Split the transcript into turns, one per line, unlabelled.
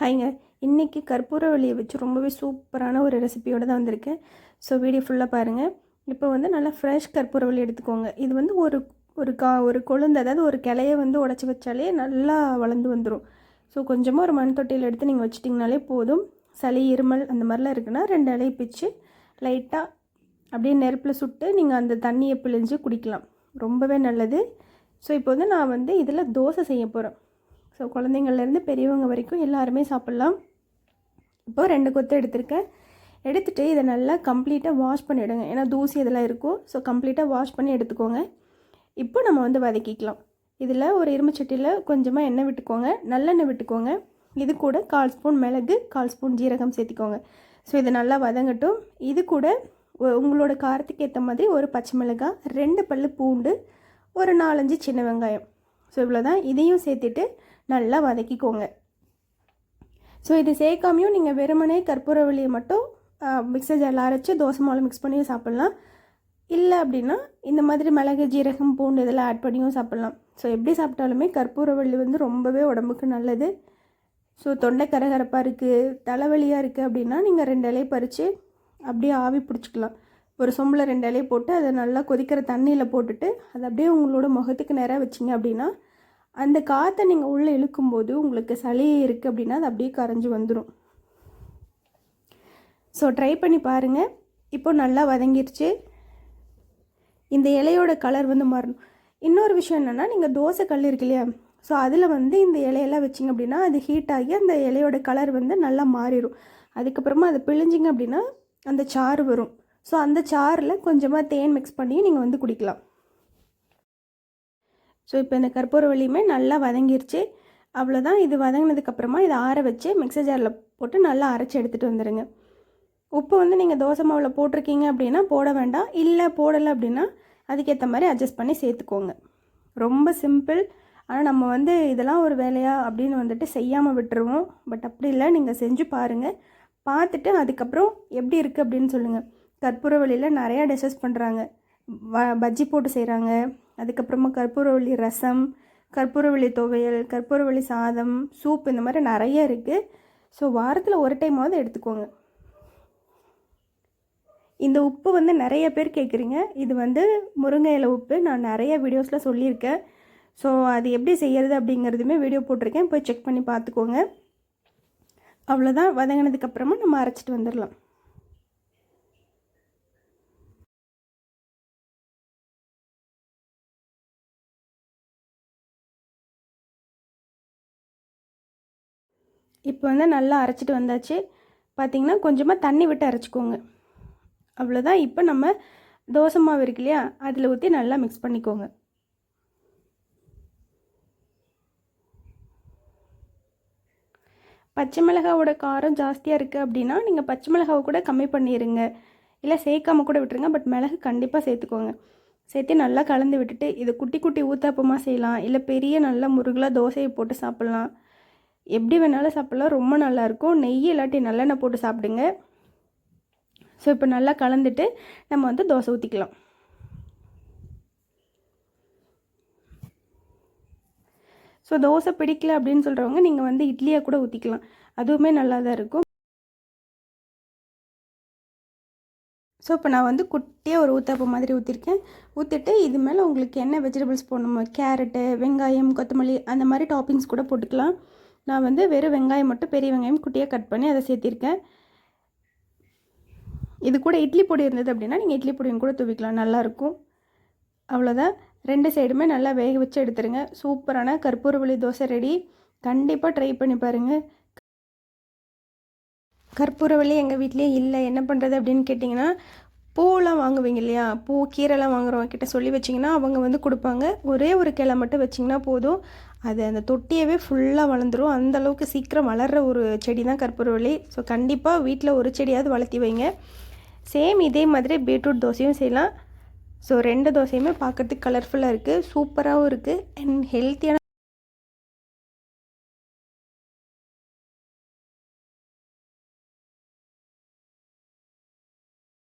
ஹாய்ங்க. இன்றைக்கி கற்பூரவள்ளியை வச்சு ரொம்பவே சூப்பரான ஒரு ரெசிபியோடு தான் வந்திருக்கேன். ஸோ வீடியோ ஃபுல்லாக பாருங்கள் இப்போ வந்து நல்லா ஃப்ரெஷ் கற்பூரவள்ளி எடுத்துக்கோங்க. இது வந்து ஒரு ஒரு கா ஒரு கொழுந்து அதாவது ஒரு கிளைய வந்து உடச்சி வச்சாலே நல்லா வளர்ந்து வந்துடும் ஸோ கொஞ்சமாக ஒரு மண் தொட்டியில் எடுத்து நீங்கள் வச்சிட்டிங்கனாலே போதும். சளி இருமல் அந்த மாதிரிலாம் இருக்குன்னா ரெண்டு இலையை பிச்சு லைட்டாக அப்படியே நெருப்பில் சுட்டு நீங்கள் அந்த தண்ணியை பிழிஞ்சு குடிக்கலாம். ரொம்பவே நல்லது. ஸோ இப்போ வந்து நான் வந்து இதில் தோசை செய்ய போகிறேன் ஸோ குழந்தைங்கள்லேருந்து பெரியவங்க வரைக்கும் எல்லாருமே சாப்பிட்லாம். இப்போது ரெண்டு கொத்து எடுத்திருக்கேன். எடுத்துகிட்டு இதை நல்லா கம்ப்ளீட்டாக வாஷ் பண்ணிவிடுங்க ஏன்னா தூசி இதெல்லாம் இருக்கும். ஸோ கம்ப்ளீட்டாக வாஷ் பண்ணி எடுத்துக்கோங்க. இப்போ நம்ம வந்து வதக்கிக்கலாம். இதில் ஒரு இரும்பு சட்டியில் கொஞ்சமாக எண்ணெய் விட்டுக்கோங்க. நல்லெண்ணெய் விட்டுக்கோங்க. இது கூட கால் ஸ்பூன் மிளகு கால் ஸ்பூன் ஜீரகம் சேர்த்திக்கோங்க. ஸோ இது நல்லா வதங்கட்டும். இது கூட உங்களோட காரத்துக்கு ஏற்ற மாதிரி ஒரு பச்சை மிளகாய் ரெண்டு பல் பூண்டு ஒரு நாலஞ்சு சின்ன வெங்காயம். ஸோ இவ்வளோ தான் இதையும் சேர்த்துட்டு நல்லா வதக்கிக்கோங்க. ஸோ இது சேர்க்காமையும் நீங்கள் வெறுமனே கற்பூரவள்ளியை மட்டும் மிக்சர் ஜாரில் அரைச்சி தோசை மாவில் மிக்ஸ் பண்ணியும் சாப்பிட்லாம். இல்லை அப்படின்னா இந்த மாதிரி மிளகு ஜீரகம் பூண்டு இதெல்லாம் ஆட் பண்ணியும் சாப்பிட்லாம். ஸோ எப்படி சாப்பிட்டாலுமே கற்பூரவள்ளி வந்து ரொம்பவே உடம்புக்கு நல்லது. ஸோ தொண்டை கரகரப்பாக இருக்குது தலைவலியாக இருக்குது அப்படின்னா நீங்கள் ரெண்டு இலையை பறித்து அப்படியே ஆவி பிடிச்சிக்கலாம். ஒரு சொம்பில் ரெண்டு இலையை போட்டு அதை நல்லா கொதிக்கிற தண்ணியில் போட்டுட்டு அதை அப்படியே உங்களோட முகத்துக்கு நேராக வச்சிங்க அப்படின்னா அந்த காற்றை நீங்கள் உள்ளே இழுக்கும்போது உங்களுக்கு சளி இருக்குது அப்படின்னா அது அப்படியே கரைஞ்சி வந்துடும் ஸோ ட்ரை பண்ணி பாருங்கள் இப்போ நல்லா வதங்கிருச்சு. இந்த இலையோட கலர் வந்து மாறணும். இன்னொரு விஷயம் என்னென்னா நீங்கள் தோசை கல் இருக்கு இல்லையா? ஸோ அதில் வந்து இந்த இலையெல்லாம் வச்சிங்க அப்படின்னா அது ஹீட் ஆகி அந்த இலையோட கலர் வந்து நல்லா மாறிடும் அதுக்கப்புறமா அதை பிழிஞ்சிங்க அப்படின்னா அந்த சாறு வரும். ஸோ அந்த சாறில் கொஞ்சமாக தேன் மிக்ஸ் பண்ணி நீங்கள் வந்து குடிக்கலாம். ஸோ இப்போ இந்த கற்பூரவள்ளியுமே நல்லா வதங்கிருச்சு. அவ்வளோதான் இது வதங்கினதுக்கப்புறமா இதை ஆற வச்சு மிக்சர் ஜாரில் போட்டு நல்லா அரைச்சி எடுத்துகிட்டு வந்துடுங்க உப்பு வந்து நீங்கள் தோசை மாவில் போட்டிருக்கீங்க அப்படின்னா போட வேண்டாம். இல்லை போடலை அப்படின்னா அதுக்கேற்ற மாதிரி அட்ஜஸ்ட் பண்ணி சேர்த்துக்கோங்க. ரொம்ப சிம்பிள் ஆனால் நம்ம வந்து இதெல்லாம் ஒரு வேலையா அப்படின்னு வந்துட்டு செய்யாமல் விட்டுருவோம். பட் அப்படி இல்லை. நீங்கள் செஞ்சு பாருங்கள் பார்த்துட்டு அதுக்கப்புறம் எப்படி இருக்குது அப்படின்னு சொல்லுங்கள் கற்பூர வழியில் நிறையா டிஷஸ் பண்ணுறாங்க வ பஜ்ஜி போட்டு செய்கிறாங்க அதுக்கப்புறமா கற்பூரவள்ளி ரசம் கற்பூரவள்ளி துவையல் கற்பூரவள்ளி சாதம் சூப் இந்த மாதிரி நிறைய இருக்குது ஸோ வாரத்தில் ஒரு டைமாவது எடுத்துக்கோங்க. இந்த உப்பு வந்து நிறைய பேர் கேட்குறீங்க இது வந்து முருங்கை இலை உப்பு. நான் நிறைய வீடியோஸில் சொல்லியிருக்கேன். ஸோ அது எப்படி செய்கிறது அப்படிங்கிறதுமே வீடியோ போட்டிருக்கேன். போய் செக் பண்ணி பார்த்துக்கோங்க. அவ்வளோதான் வதங்கினதுக்கப்புறமா நம்ம அரைச்சிட்டு வந்துடலாம். இப்போ வந்து நல்லா அரைச்சிட்டு வந்தாச்சு. பார்த்தீங்கன்னா கொஞ்சமாக தண்ணி விட்டு அரைச்சிக்கோங்க. அவ்வளோதான் இப்போ நம்ம தோசை மாவு இருக்கு இல்லையா அதில் ஊற்றி நல்லா மிக்ஸ் பண்ணிக்கோங்க. பச்சை மிளகாவோட காரம் ஜாஸ்தியாக இருக்குது அப்படின்னா நீங்கள் பச்சை மிளகாவை கூட கம்மி பண்ணிடுங்க இல்லை சேர்க்காம கூட விட்டுருங்க பட் மிளகு கண்டிப்பாக சேர்த்துக்கோங்க. சேர்த்து நல்லா கலந்து விட்டுட்டு இது குட்டி குட்டி ஊத்தாப்பமாக செய்யலாம். இல்லை பெரிய நல்ல முருகலாக தோசையை போட்டு சாப்பிட்லாம். எப்படி வேணாலும் சாப்பிட்லாம். ரொம்ப நல்லாயிருக்கும். நெய் இல்லாட்டி நல்லெண்ணெய் போட்டு சாப்பிடுங்க. ஸோ இப்போ நல்லா கலந்துட்டு நம்ம வந்து தோசை ஊற்றிக்கலாம் ஸோ தோசை பிடிக்கல அப்படின்னு சொல்கிறவங்க நீங்கள் வந்து இட்லியாக கூட ஊற்றிக்கலாம் அதுவுமே நல்லா தான் இருக்கும். ஸோ இப்போ நான் வந்து குட்டியாக ஒரு ஊத்தாப்பம் மாதிரி ஊற்றிருக்கேன் ஊற்றிட்டு இது மேலே உங்களுக்கு என்ன வெஜிடபிள்ஸ் போடணுமோ கேரட்டு வெங்காயம் கொத்தமல்லி அந்த மாதிரி டாப்பிங்ஸ் கூட போட்டுக்கலாம். நான் வந்து வெறும் வெங்காயம் மட்டும் பெரிய வெங்காயம் குட்டியாக கட் பண்ணி அதை சேர்த்திருக்கேன். இது கூட இட்லி பொடி இருந்தது அப்படின்னா நீங்கள் இட்லி பொடியும் கூட தூவிக்கலாம் நல்லாயிருக்கும் அவ்வளோதான் ரெண்டு சைடுமே நல்லா வேக வச்சு எடுத்துருங்க. சூப்பரான கற்பூரவள்ளி தோசை ரெடி கண்டிப்பாக ட்ரை பண்ணி பாருங்கள் கற்பூரவள்ளி எங்கள் வீட்லேயே இல்லை என்ன பண்ணுறது அப்படின்னு கேட்டிங்கன்னா பூவெலாம் வாங்குவீங்க இல்லையா? பூ கீரைலாம் வாங்குறவங்க கிட்ட சொல்லி வச்சிங்கன்னா அவங்க வந்து கொடுப்பாங்க. ஒரே ஒரு கிளை மட்டும் வச்சிங்கன்னா போதும். அது அந்த தொட்டியவே ஃபுல்லாக வளர்ந்துடும் அந்தளவுக்கு சீக்கிரம் வளர்கிற ஒரு செடி தான் கற்பூரவள்ளி ஸோ கண்டிப்பாக வீட்டில் ஒரு செடியாவது வளர்த்தி வைங்க. சேம் இதே மாதிரி பீட்ரூட் தோசையும் செய்யலாம். ஸோ ரெண்டு தோசையுமே பார்க்குறதுக்கு கலர்ஃபுல்லாக இருக்குது சூப்பராகவும் இருக்குது அண்ட் ஹெல்த்தியான